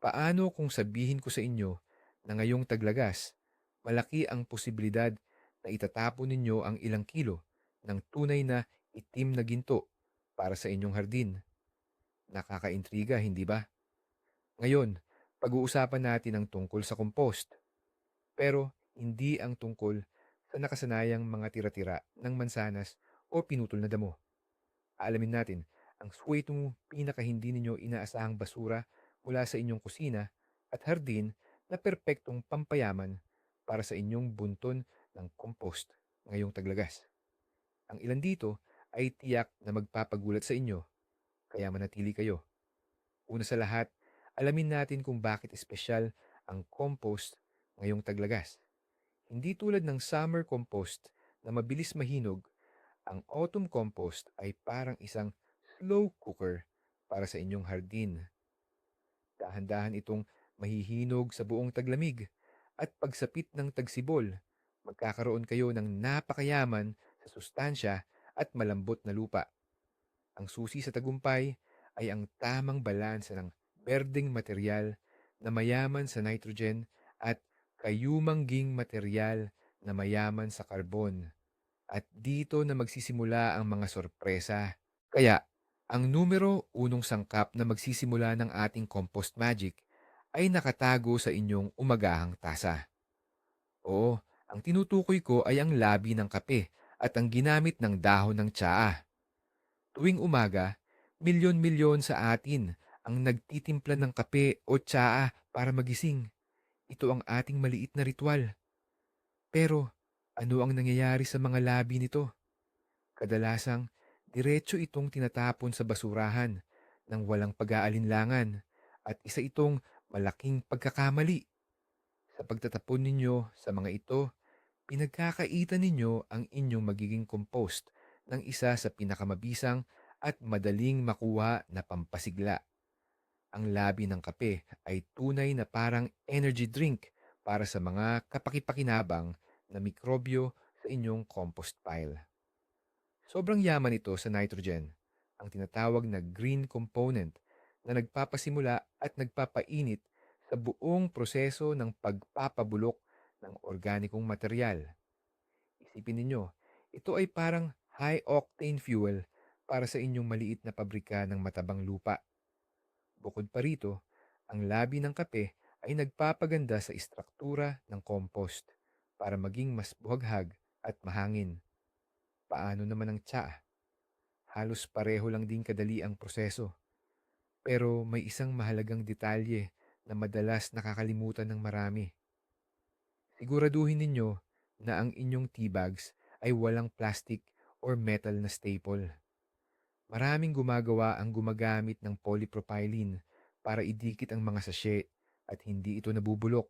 Paano kung sabihin ko sa inyo na ngayong taglagas, malaki ang posibilidad na itatapon ninyo ang ilang kilo ng tunay na itim na ginto para sa inyong hardin? Nakakaintriga, hindi ba? Ngayon, pag-uusapan natin ang tungkol sa compost. Pero hindi ang tungkol sa nakasanayang mga tira-tira ng mansanas o pinutol na damo. Aalamin natin ang swetong pinaka hindi ninyo inaasahang basura mula sa inyong kusina at hardin na perpektong pampayaman para sa inyong bunton ng compost ngayong taglagas. Ang ilan dito ay tiyak na magpapagulat sa inyo, kaya manatili kayo. Una sa lahat, alamin natin kung bakit espesyal ang compost ngayong taglagas. Hindi tulad ng summer compost na mabilis mahinog, ang autumn compost ay parang isang slow cooker para sa inyong hardin. Dahan-dahan itong mahihinog sa buong taglamig at pagsapit ng tagsibol, magkakaroon kayo ng napakayaman sa sustansya at malambot na lupa. Ang susi sa tagumpay ay ang tamang balansa ng berdeng material na mayaman sa nitrogen at kayumangging material na mayaman sa karbon. At dito na magsisimula ang mga sorpresa. Kaya, ang numero unong sangkap na magsisimula ng ating compost magic ay nakatago sa inyong umagahang tasa. Oo, ang tinutukoy ko ay ang labi ng kape at ang ginamit ng dahon ng tsaa. Tuwing umaga, milyon-milyon sa atin ang nagtitimpla ng kape o tsaa para magising. Ito ang ating maliit na ritual. Pero ano ang nangyayari sa mga labi nito? Kadalasang, diretso itong tinatapon sa basurahan ng walang pag-aalinlangan at isa itong malaking pagkakamali. Sa pagtatapon ninyo sa mga ito, pinagkakaitan ninyo ang inyong magiging compost ng isa sa pinakamabisang at madaling makuha na pampasigla. Ang labi ng kape ay tunay na parang energy drink para sa mga kapakipakinabang na mikrobyo sa inyong compost pile. Sobrang yaman ito sa nitrogen, ang tinatawag na green component na nagpapasimula at nagpapainit sa buong proseso ng pagpapabulok ng organikong material. Isipin ninyo, ito ay parang high-octane fuel para sa inyong maliit na pabrika ng matabang lupa. Bukod pa rito, ang labi ng kape ay nagpapaganda sa istruktura ng compost para maging mas buhaghag at mahangin. Paano naman ang tsaa? Halos pareho lang din kadali ang proseso. Pero may isang mahalagang detalye na madalas nakakalimutan ng marami. Siguraduhin ninyo na ang inyong tea bags ay walang plastic or metal na staple. Maraming gumagawa ang gumagamit ng polypropylene para idikit ang mga sachet at hindi ito nabubulok.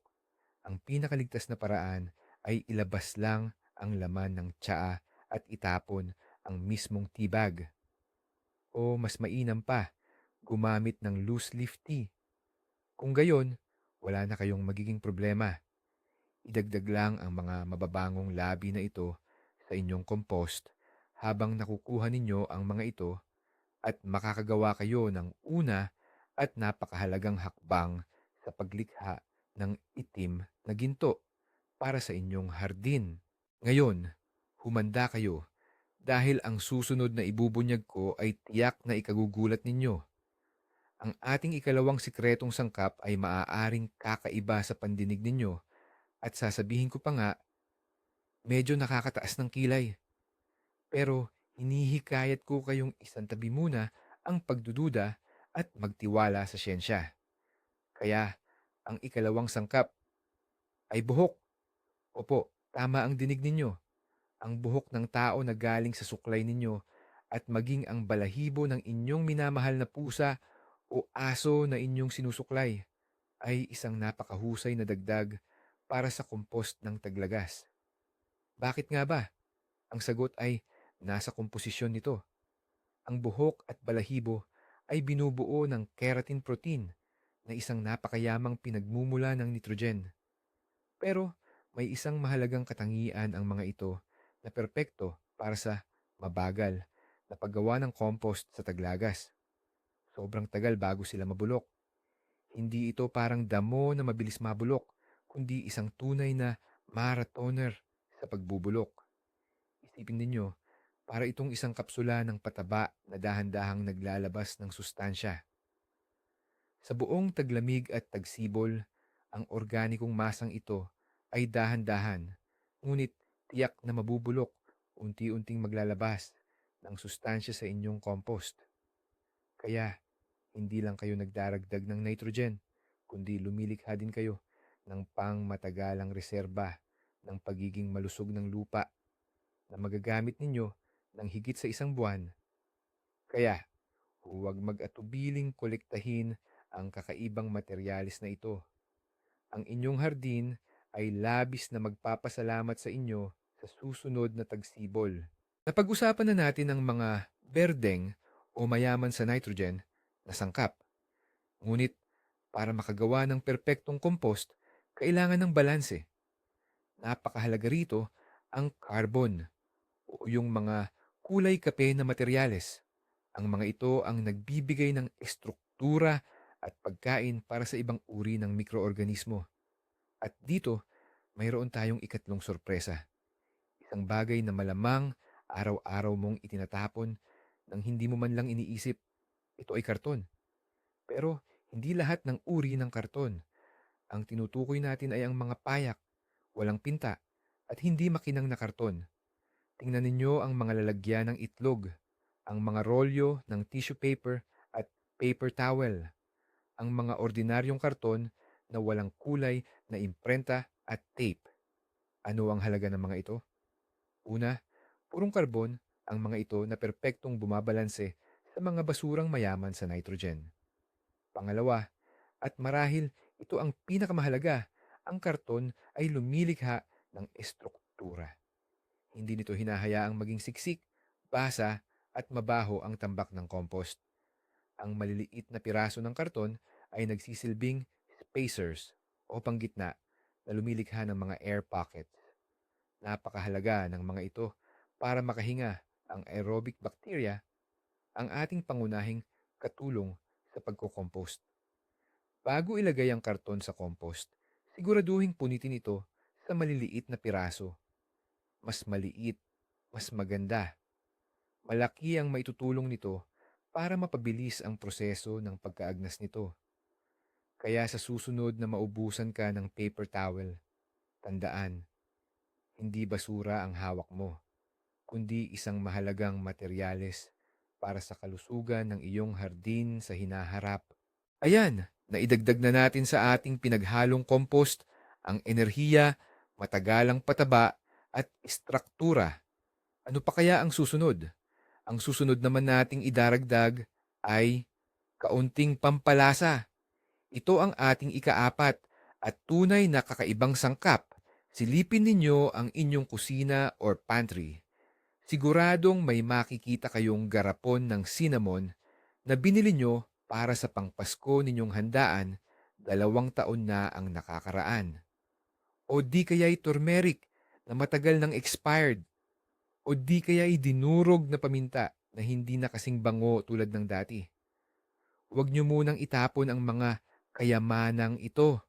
Ang pinakaligtas na paraan ay ilabas lang ang laman ng tsaa at itapon ang mismong tea bag. O mas mainam pa, gumamit ng loose leaf tea. Kung gayon, wala na kayong magiging problema. Idagdag lang ang mga mababangong labi na ito sa inyong compost habang nakukuha ninyo ang mga ito at makakagawa kayo ng una at napakahalagang hakbang sa paglikha ng itim na ginto para sa inyong hardin. Ngayon, humanda kayo dahil ang susunod na ibubunyag ko ay tiyak na ikagugulat ninyo. Ang ating ikalawang sikretong sangkap ay maaaring kakaiba sa pandinig ninyo at sasabihin ko pa nga, medyo nakakataas ng kilay. Pero hinihikayat ko kayong isantabi muna ang pagdududa at magtiwala sa siyensya. Kaya, ang ikalawang sangkap ay buhok. Opo, tama ang dinig ninyo. Ang buhok ng tao na galing sa suklay ninyo at maging ang balahibo ng inyong minamahal na pusa o aso na inyong sinusuklay ay isang napakahusay na dagdag para sa compost ng taglagas. Bakit nga ba? Ang sagot ay nasa komposisyon nito. Ang buhok at balahibo ay binubuo ng keratin protein na isang napakayamang pinagmumula ng nitrogen. Pero may isang mahalagang katangian ang mga ito na perpekto para sa mabagal na paggawa ng compost sa taglagas. Sobrang tagal bago sila mabulok. Hindi ito parang damo na mabilis mabulok, kundi isang tunay na marathoner sa pagbubulok. Isipin ninyo, para itong isang kapsula ng pataba na dahan-dahang naglalabas ng sustansya. Sa buong taglamig at tagsibol, ang organikong masang ito ay dahan-dahan, ngunit tiyak na mabubulok, unti-unting maglalabas ng sustansya sa inyong compost. Kaya, hindi lang kayo nagdaragdag ng nitrogen, kundi lumilikha din kayo ng pangmatagalang reserba ng pagiging malusog ng lupa na magagamit ninyo ng higit sa isang buwan. Kaya, huwag mag-atubiling kolektahin ang kakaibang materyales na ito. Ang inyong hardin ay labis na magpapasalamat sa inyo sa susunod na tagsibol. Napag-usapan na natin ang mga berdeng o mayaman sa nitrogen na sangkap. Ngunit para makagawa ng perpektong compost, kailangan ng balanse. Napakahalaga rito ang carbon o yung mga kulay kape na materyales. Ang mga ito ang nagbibigay ng estruktura at pagkain para sa ibang uri ng mikroorganismo. At dito, mayroon tayong ikatlong sorpresa. Isang bagay na malamang araw-araw mong itinatapon nang hindi mo man lang iniisip, ito ay karton. Pero hindi lahat ng uri ng karton. Ang tinutukoy natin ay ang mga payak, walang pinta, at hindi makinang na karton. Tingnan ninyo ang mga lalagyan ng itlog, ang mga rolyo ng tissue paper at paper towel, ang mga ordinaryong karton na walang kulay na imprenta at tape. Ano ang halaga ng mga ito? Una, purong karbon ang mga ito na perpektong bumabalanse sa mga basurang mayaman sa nitrogen. Pangalawa, at marahil ito ang pinakamahalaga, ang karton ay lumilikha ng estruktura. Hindi nito hinahayaang maging siksik, basa at mabaho ang tambak ng compost. Ang maliliit na piraso ng karton ay nagsisilbing spacers o panggitna na lumilikha ng mga air pockets. Napakahalaga ng mga ito para makahinga ang aerobic bacteria, ang ating pangunahing katulong sa pagko-compost. Bago ilagay ang karton sa compost, siguraduhin punitin ito sa maliliit na piraso. Mas maliit, mas maganda. Malaki ang maitutulong nito para mapabilis ang proseso ng pagkaagnas nito. Kaya sa susunod na maubusan ka ng paper towel, tandaan, hindi basura ang hawak mo, kundi isang mahalagang materyales para sa kalusugan ng iyong hardin sa hinaharap. Ayan, naidagdag na natin sa ating pinaghalong compost ang enerhiya, matagalang pataba at istruktura. Ano pa kaya ang susunod? Ang susunod naman nating idaragdag ay kaunting pampalasa. Ito ang ating ikaapat at tunay na kakaibang sangkap. Silipin ninyo ang inyong kusina or pantry. Siguradong may makikita kayong garapon ng cinnamon na binili nyo para sa pangpasko ninyong handaan dalawang taon na ang nakakaraan. O di kaya'y turmeric na matagal nang expired. O di kaya'y dinurog na paminta na hindi na kasing bango tulad ng dati. Huwag nyo munang itapon ang mga kayamanang ito.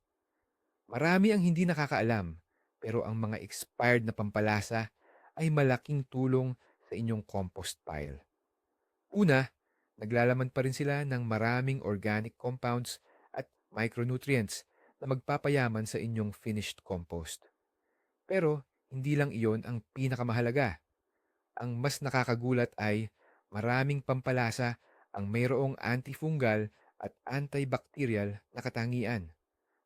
Marami ang hindi nakakaalam, pero ang mga expired na pampalasa ay malaking tulong sa inyong compost pile. Una, naglalaman pa rin sila ng maraming organic compounds at micronutrients na magpapayaman sa inyong finished compost. Pero hindi lang iyon ang pinakamahalaga. Ang mas nakakagulat ay maraming pampalasa ang mayroong antifungal at antibacterial na katangian.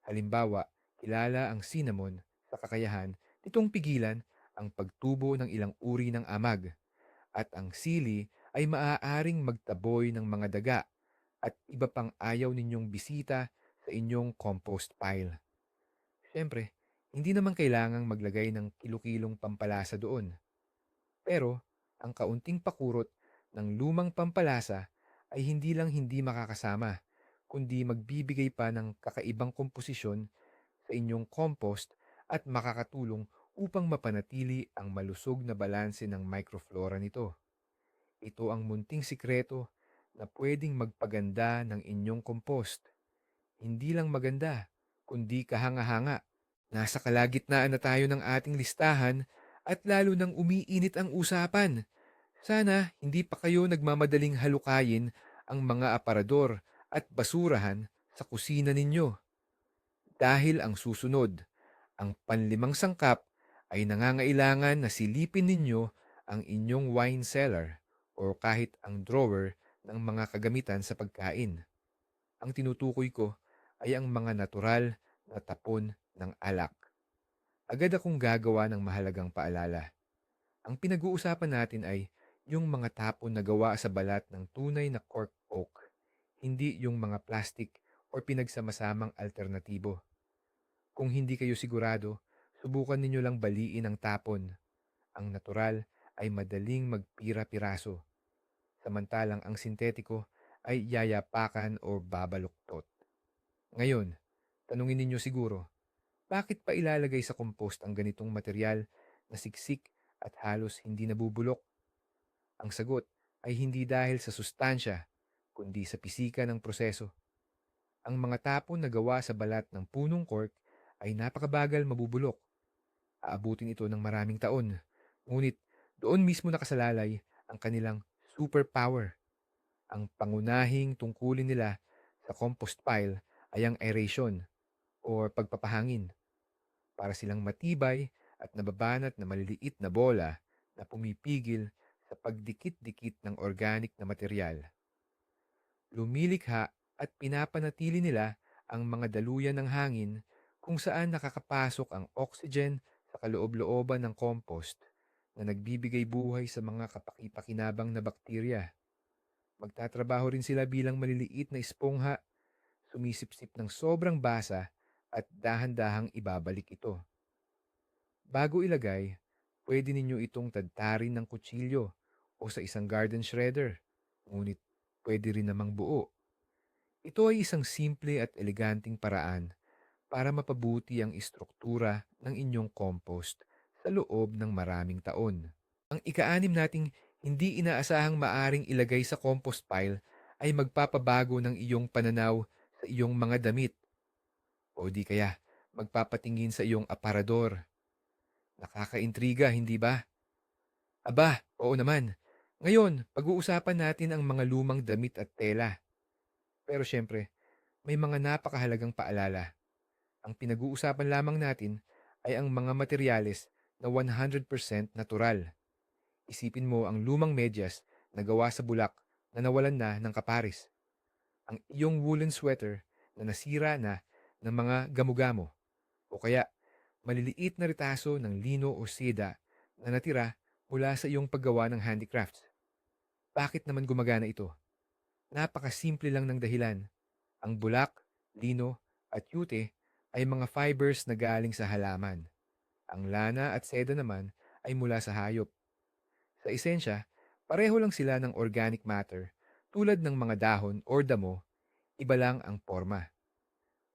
Halimbawa, kilala ang cinnamon kakayahan nitong pigilan ang pagtubo ng ilang uri ng amag at ang sili ay maaaring magtaboy ng mga daga at iba pang ayaw ninyong bisita sa inyong compost pile. Siyempre, hindi naman kailangang maglagay ng kilokilong pampalasa doon. Pero, ang kaunting pakurot ng lumang pampalasa ay hindi lang hindi makakasama, kundi magbibigay pa ng kakaibang komposisyon sa inyong compost at makakatulong upang mapanatili ang malusog na balanse ng microflora nito. Ito ang munting sikreto na pwedeng magpaganda ng inyong compost. hindi lang maganda, kundi kahanga-hanga. Nasa kalagitnaan na tayo ng ating listahan at lalo nang umiinit ang usapan. Sana hindi pa kayo nagmamadaling halukayin ang mga aparador at basurahan sa kusina ninyo. Dahil ang susunod, ang panlimang sangkap ay nangangailangan na silipin ninyo ang inyong wine cellar o kahit ang drawer ng mga kagamitan sa pagkain. Ang tinutukoy ko ay ang mga natural na tapon ng alak. Agad akong gagawa ng mahalagang paalala. Ang pinag-uusapan natin ay yung mga tapon na gawa sa balat ng tunay na cork oak, hindi yung mga plastic o pinagsamasamang alternatibo. Kung hindi kayo sigurado, subukan ninyo lang baliin ang tapon. Ang natural ay madaling magpira-piraso, samantalang ang sintetiko ay yayapakan o babaluktot. Ngayon, tanungin ninyo siguro, bakit pa ilalagay sa compost ang ganitong material na siksik at halos hindi nabubulok? Ang sagot ay hindi dahil sa sustansya, kundi sa pisika ng proseso. Ang mga tapon na gawa sa balat ng punong cork ay napakabagal mabubulok. Aabutin ito ng maraming taon. Ngunit doon mismo nakasalalay ang kanilang superpower. Ang pangunahing tungkulin nila sa compost pile ay ang aeration o pagpapahangin para silang matibay at nababanat na maliliit na bola na pumipigil sa pagdikit-dikit ng organic na material. Lumilikha at pinapanatili nila ang mga daluyan ng hangin kung saan nakakapasok ang oxygen sa kaloob-looban ng compost na nagbibigay buhay sa mga kapaki-pakinabang na bakterya. Magtatrabaho rin sila bilang maliliit na espongha, sumisipsip ng sobrang basa at dahan-dahang ibabalik ito. Bago ilagay, pwede ninyo itong tadtarin ng kutsilyo o sa isang garden shredder, ngunit pwede rin namang buo. Ito ay isang simple at eleganting paraan para mapabuti ang istruktura ng inyong compost sa loob ng maraming taon. Ang ikaanim nating hindi inaasahang maaring ilagay sa compost pile ay magpapabago ng iyong pananaw sa iyong mga damit o di kaya magpapatingin sa iyong aparador. Nakakaintriga, hindi ba? Aba, oo naman. Ngayon, pag-uusapan natin ang mga lumang damit at tela. Pero syempre, may mga napakahalagang paalala. Ang pinag-uusapan lamang natin ay ang mga materyales na 100% natural. Isipin mo ang lumang medyas na gawa sa bulak na nawalan na ng kaparis. Ang iyong woolen sweater na nasira na ng mga gamugamo o kaya maliliit na ritaso ng lino o seda na natira mula sa iyong paggawa ng handicrafts. Bakit naman gumagana ito? Napakasimple lang ng dahilan. Ang bulak, lino at yute ay mga fibers na galing sa halaman. Ang lana at seda naman ay mula sa hayop. Sa esensya, pareho lang sila ng organic matter tulad ng mga dahon or damo, iba lang ang forma.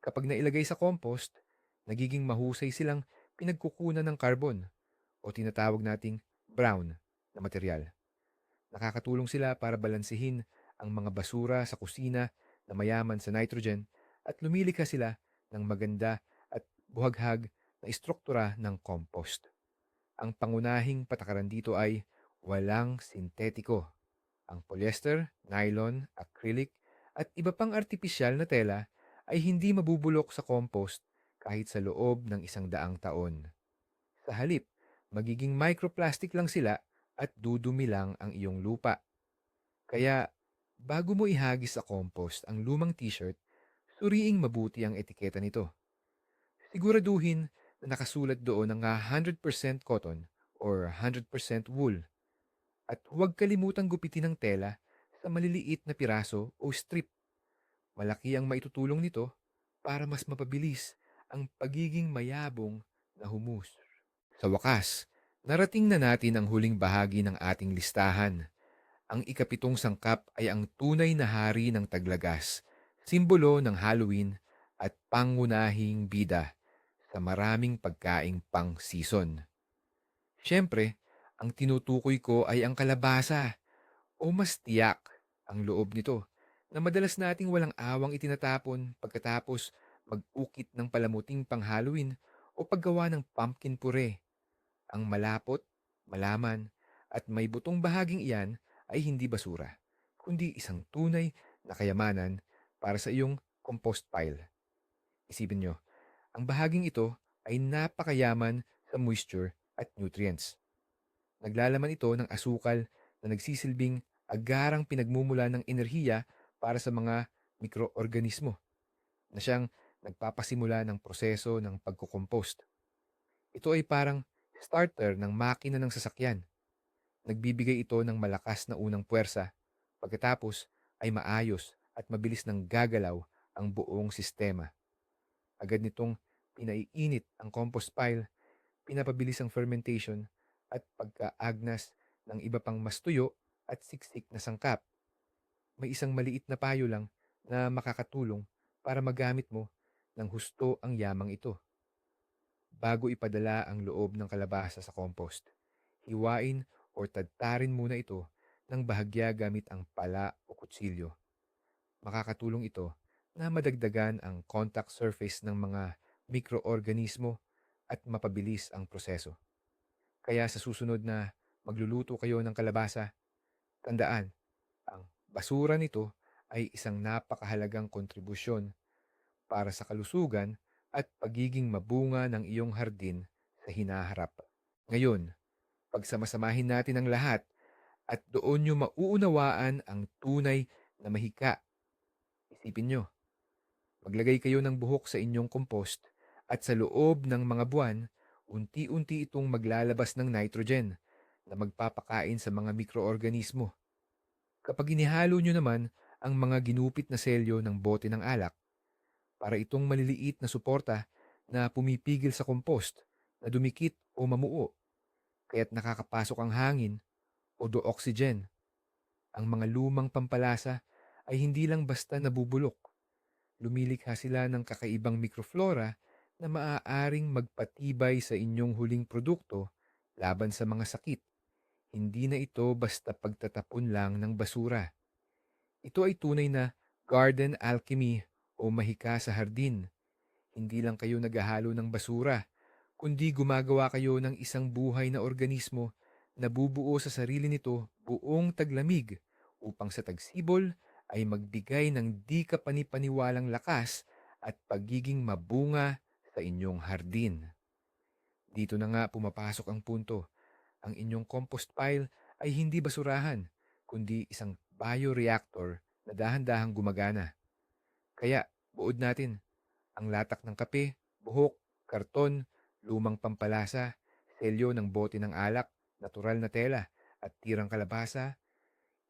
Kapag nailagay sa compost, nagiging mahusay silang pinagkukunan ng carbon o tinatawag nating brown na material. Nakakatulong sila para balansehin ang mga basura sa kusina na mayaman sa nitrogen at lumilikha sila ng maganda at buhaghag na istruktura ng compost. Ang pangunahing patakaran dito ay walang sintetiko. Ang polyester, nylon, acrylic at iba pang artipisyal na tela ay hindi mabubulok sa compost kahit sa loob ng isang daang taon. Sa halip, magiging microplastic lang sila at dudumi lang ang iyong lupa. Kaya, bago mo ihagis sa compost ang lumang t-shirt, suriing mabuti ang etiketa nito. Siguraduhin na nakasulat doon ang 100% cotton or 100% wool. At huwag kalimutang gupitin ang tela sa maliliit na piraso o strip. Malaki ang maitutulong nito para mas mapabilis ang pagiging mayabong na humus. Sa wakas, narating na natin ang huling bahagi ng ating listahan. Ang ikapitong sangkap ay ang tunay na hari ng taglagas, simbolo ng Halloween at pangunahing bida sa maraming pagkaing pang-season. Siyempre, ang tinutukoy ko ay ang kalabasa o mas tiyak ang loob nito na madalas nating walang awang itinatapon pagkatapos mag-ukit ng palamuting pang-Halloween o paggawa ng pumpkin puree. Ang malapot, malaman, at may butong bahaging iyan ay hindi basura, kundi isang tunay na kayamanan para sa iyong compost pile. Isipin nyo, ang bahaging ito ay napakayaman sa moisture at nutrients. Naglalaman ito ng asukal na nagsisilbing agarang pinagmumula ng enerhiya para sa mga mikroorganismo na siyang nagpapasimula ng proseso ng pagkukompost. Ito ay parang starter ng makina ng sasakyan. Nagbibigay ito ng malakas na unang puwersa, pagkatapos ay maayos at mabilis nang gagalaw ang buong sistema. Agad nitong pinaiinit ang compost pile, pinapabilis ang fermentation at pagkaagnas ng iba pang mas tuyo at siksik na sangkap. May isang maliit na payo lang na makakatulong para magamit mo ng husto ang yamang ito. Bago ipadala ang loob ng kalabasa sa compost, hiwain o tadtarin muna ito ng bahagya gamit ang pala o kutsilyo. Makakatulong ito na madagdagan ang contact surface ng mga mikroorganismo at mapabilis ang proseso. Kaya sa susunod na magluluto kayo ng kalabasa, tandaan, ang basura nito ay isang napakahalagang kontribusyon para sa kalusugan at pagiging mabunga ng iyong hardin sa hinaharap. Ngayon, pagsamasamahin natin ang lahat at doon nyo mauunawaan ang tunay na mahika. Isipin nyo, maglagay kayo ng buhok sa inyong compost at sa loob ng mga buwan, unti-unti itong maglalabas ng nitrogen na magpapakain sa mga mikroorganismo. Kapag inihalo nyo naman ang mga ginupit na selyo ng bote ng alak, para itong maliliit na suporta na pumipigil sa compost na dumikit o mamuo, kaya't nakakapasok ang hangin o do oxygen. Ang mga lumang pampalasa ay hindi lang basta nabubulok. Lumilikha sila ng kakaibang mikroflora na maaaring magpatibay sa inyong huling produkto laban sa mga sakit. Hindi na ito basta pagtatapon lang ng basura. Ito ay tunay na garden alchemy o mahika sa hardin. Hindi lang kayo naghahalo ng basura, kundi gumagawa kayo ng isang buhay na organismo na bubuo sa sarili nito buong taglamig upang sa tagsibol ay magbigay ng di kapanipaniwalang lakas at pagiging mabunga sa inyong hardin. Dito na nga pumapasok ang punto. Ang inyong compost pile ay hindi basurahan, kundi isang bioreactor na dahan-dahang gumagana. Kaya buod natin ang latak ng kape, buhok, karton, lumang pampalasa, selyo ng bote ng alak, natural na tela, at tirang kalabasa.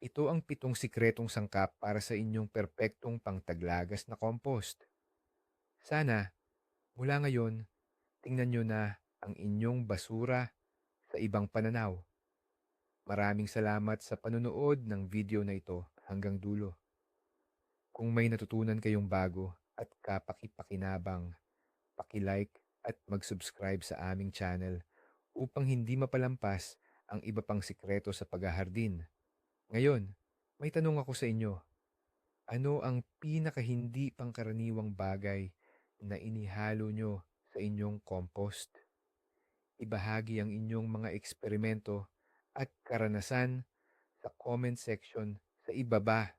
Ito ang pitong sikretong sangkap para sa inyong perpektong pangtaglagas na compost. Sana, mula ngayon, tingnan nyo na ang inyong basura sa ibang pananaw. Maraming salamat sa panonood ng video na ito hanggang dulo. Kung may natutunan kayong bago at kapakipakinabang, paki-like at mag-subscribe sa aming channel upang hindi mapalampas ang iba pang sikreto sa paghahardin. Ngayon, may tanong ako sa inyo. Ano ang pinaka hindi pangkaraniwang bagay na inihalo nyo sa inyong compost? Ibahagi ang inyong mga eksperimento at karanasan sa comment section sa ibaba